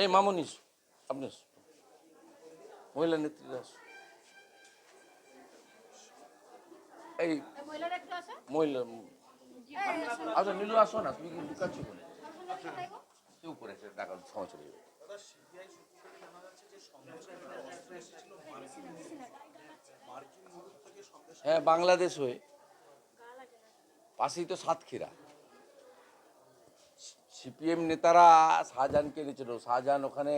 এই মামনি। আপনি মহিলা নেত্রীরা আসো। এই মহিলা আচ্ছা নীলু আসো না তুমি কি লুকাচ্ছ বলে কেউ টাকা ক্ষমা চলে যাবে। দাদা সিবিআই সূত্র থেকে জানা যাচ্ছে যে সন্দেশের অস্ত্র এসেছিল মার্কিন মার্কিন মুলুক থেকে সন্দেশ হ্যাঁ বাংলাদেশ হয়ে পাশেই তো সাতক্ষীরা। সিপিএম নেতারা শাহজাহানকে এনেছিল। শাহজাহান ওখানে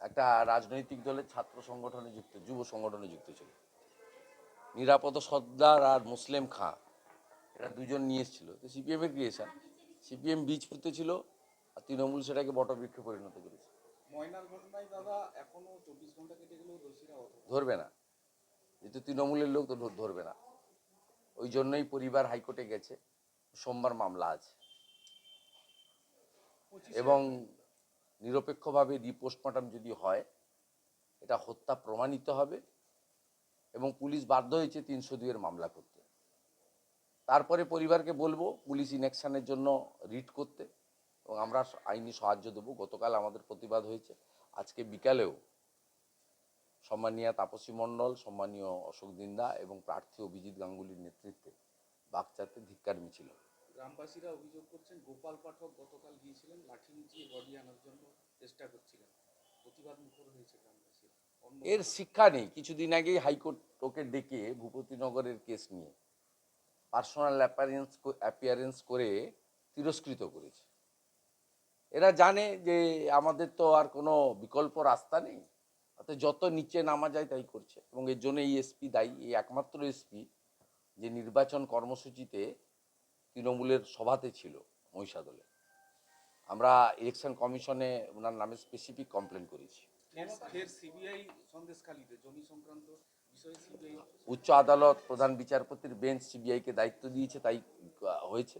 একটা রাজনৈতিক দলের ছাত্র সংগঠনে যুক্ত যুব সংগঠনে যুক্ত ছিল। নিরাপদ সর্দার আর মুসলিম খাঁ এরা দুজন নিয়ে এসেছিল। তো সিপিএমের ক্রিয়েশন সিপিএম বীজ পুঁতে ছিল আর তৃণমূল সেটাকে বটবৃক্ষে পরিণত করেছে। ধরবে না। যেহেতু তৃণমূলের লোক তো ধরবে না। ওই জন্যই পরিবার হাইকোর্টে গেছে। সোমবার মামলা আছে। এবং নিরপেক্ষভাবে রিপোস্টমর্টম যদি হয় এটা হত্যা প্রমাণিত হবে এবং পুলিশ বাধ্য হয়েছে তিনশো দুইয়ের মামলা করতে। তারপরে পরিবারকে বলব পুলিশ ইনেকশানের জন্য রিট করতে এবং আমরা আইনি সাহায্য দেবো। গতকাল আমাদের প্রতিবাদ হয়েছে। আজকে বিকালেও সম্মানীয় তাপসী মণ্ডল সম্মানীয় অশোক দিন্দা এবং প্রার্থী অভিজিৎ গাঙ্গুলির নেতৃত্বে বাগচাতে ধিক্কার মিছিল। গ্রামবাসীরা অভিযোগ করছেন, গোপাল পাঠক গতকাল গিয়েছিলেন লাঠি মিটিয়ে বডি আনার জন্য চেষ্টা করছিলেন। প্রতিবাদ মুখর হয়েছে গ্রামবাসীরা। এর শিক্ষা নেই। কিছুদিন আগেই হাইকোর্ট ওকে ডেকে ভূপতিনগরের কেস নিয়ে পার্সোনাল অ্যাপিয়ারেন্স অ্যাপিয়ারেন্স করে তিরস্কৃত করেছে। এরা জানে যে আমাদের তো আর কোনো বিকল্প রাস্তা নেই। অর্থাৎ যত নিচে নামা যায় তাই করছে। এবং এর জন্য এই এসপি দায়ী, এই একমাত্র এসপি যে নির্বাচন কর্মসূচিতে তৃণমূলের সভাতে ছিল মহিষাদলে আমরা ইলেকশন কমিশনে ওনার নামে স্পেসিফিক কমপ্লেন করেছি। উচ্চ আদালত প্রধান বিচারপতির বেঞ্চ সিবিআইকে দায়িত্ব দিয়েছে তাই হয়েছে।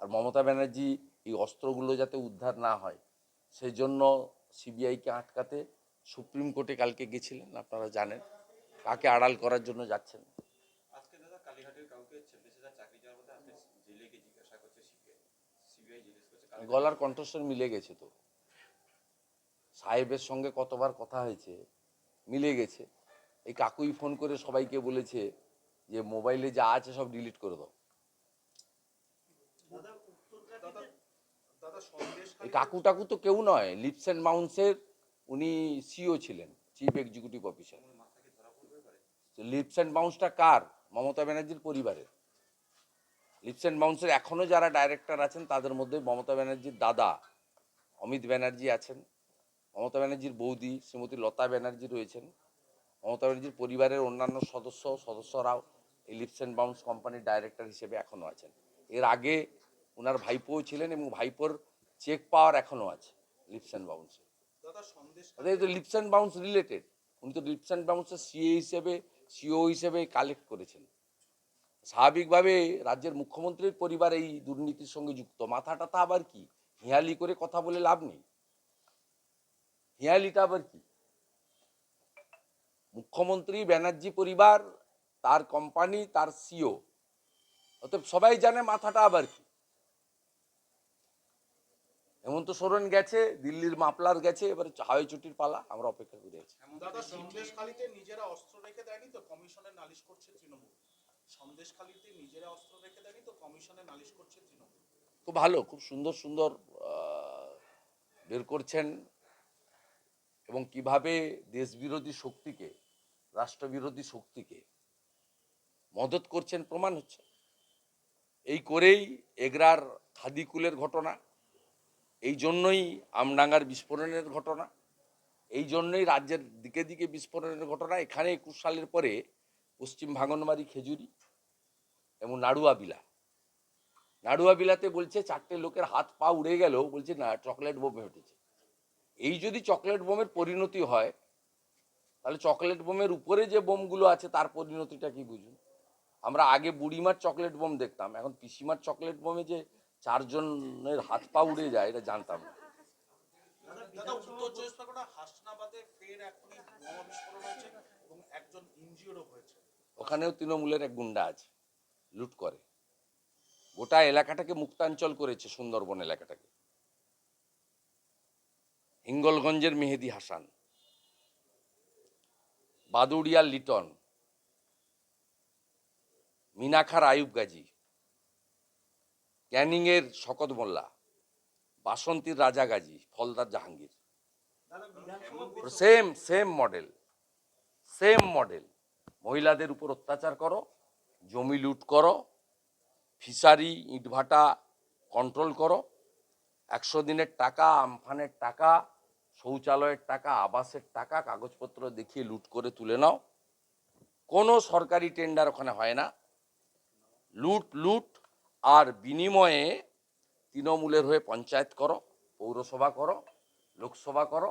আর মমতা ব্যানার্জি এই অস্ত্রগুলো যাতে উদ্ধার না হয় সেই জন্য সিবিআইকে আটকাতে সুপ্রিম কোর্টে কালকে গেছিলেন আপনারা জানেন। কাকে আড়াল করার জন্য যাচ্ছেন। আজকে দাদা কালীঘাটের কাউকে চাকরি যাওয়ার কথা আপনি জিজ্ঞাসা করছে সিবিআই সিবিআই জিজ্ঞেস করছে গলার কণ্ঠস্বর মিলে গেছে তো। সাহেবের সঙ্গে কতবার কথা হয়েছে মিলে গেছে। এই কাকুই ফোন করে সবাইকে বলেছে যে মোবাইলে যা আছে সব ডিলিট করে দাও। দাদা দাদা সন্দেশ এই কাকু টাকু তো কেউ নয় লিপস অ্যান্ড মাউন্সের উনি সিও ছিলেন chief executive officer. Leaps and মাউন্সটা কার? মমতা ব্যানার্জির পরিবারের। লিপস অ্যান্ড মাউন্সের এখনও যারা ডাইরেক্টর আছেন তাদের মধ্যে মমতা ব্যানার্জির দাদা অমিত ব্যানার্জি আছেন মমতা ব্যানার্জির বৌদি শ্রীমতী লতা ব্যানার্জি রয়েছেন মমতা ব্যানার্জির পরিবারের অন্যান্য সদস্য সদস্যরাও এই লিপস অ্যান্ড বাউন্স কোম্পানির ডাইরেক্টর হিসেবে এখনও আছেন। এর আগে ওনার ভাইপোও ছিলেন এবং ভাইপোর চেক পাওয়ার এখনও আছে লিপস অ্যান্ড বাউন্সে তো লিপস অ্যান্ড বাউন্স রিলেটেড উনি তো লিপস অ্যান্ড বাউন্সের সিএ হিসেবে সিও হিসেবে কালেক্ট করেছেন। স্বাভাবিকভাবে রাজ্যের মুখ্যমন্ত্রীর পরিবার এই দুর্নীতির সঙ্গে যুক্ত। মাথা টাথা আবার কি? হিয়ালি করে কথা বলে লাভ নেই। হিয়ালিটা আবার কি? মুখ্যমন্ত্রী, ব্যানার্জি পরিবার, তার কোম্পানি তার সিও অতএব সবাই জানে মাথাটা আবার কি? হেমন্ত সোরেন গেছে, দিল্লির মাপলার গেছে, এবারে হাওয়াই চুটির পালা, আমরা অপেক্ষা করে আছি। নিজেরা অস্ত্র রেখে দেয়নি তো? কমিশনে নালিশ করছে তৃণমূল। সন্দেশখালীতে নিজেরা অস্ত্র রেখে তো কমিশনে নালিশ করছে তৃণমূল। খুব ভালো, খুব সুন্দর সুন্দর বের করছেন এবং কীভাবে দেশবিরোধী শক্তিকে, রাষ্ট্রবিরোধী শক্তিকে মদত করছেন প্রমাণ হচ্ছে। এই করেই এগরার খাদিকুলের ঘটনা, এই জন্যই আমডাঙ্গার বিস্ফোরণের ঘটনা, এই জন্যই রাজ্যের দিকে দিকে বিস্ফোরণের ঘটনা। এখানে একুশ সালের পরে পশ্চিম ভাঙনবাড়ি খেজুরি এবং নাড়ুয়া বিলা নাড়ুয়া বিলাতে বলছে চারটে লোকের হাত পা উড়ে গেল বলছে না চকলেট বোম ঘটেছে এই যদি চকলেট বোমের পরিণতি হয় তাহলে চকলেট বোমের উপরে যে বোমগুলো আছে তার পরিণতিটা কি বুঝুন? আমরা আগে বুড়িমার চকলেট বোম দেখতাম এখন পিসিমার চকলেট বোমে যে চারজনের হাত পা উড়ে যায় এটা জানতাম না। ওখানেও তৃণমূলের এক গুন্ডা আছে। লুট করে। গোটা এলাকাটাকে মুক্তাঞ্চল করেছে সুন্দরবন এলাকাটাকে। হিঙ্গলগঞ্জের মেহেদি হাসান বাদুড়িয়ার লিটন মিনাখার আয়ুব গাজী ক্যানিংয়ের শকত মোল্লা বাসন্তীর Raja Gazi ফলদার Jahangir. Same same model same model. মহিলাদের উপর অত্যাচার করো জমি লুট করো, ফিশারি ইটভাটা কন্ট্রোল করো, একশো দিনের টাকা, আমফানের টাকা, শৌচালয়ের টাকা, আবাসের টাকা, কাগজপত্র দেখিয়ে লুট করে তুলে নাও। কোনো সরকারি টেন্ডার ওখানে হয় না। লুট লুট আর বিনিময়ে তৃণমূলের হয়ে পঞ্চায়েত করো, পৌরসভা করো, লোকসভা করো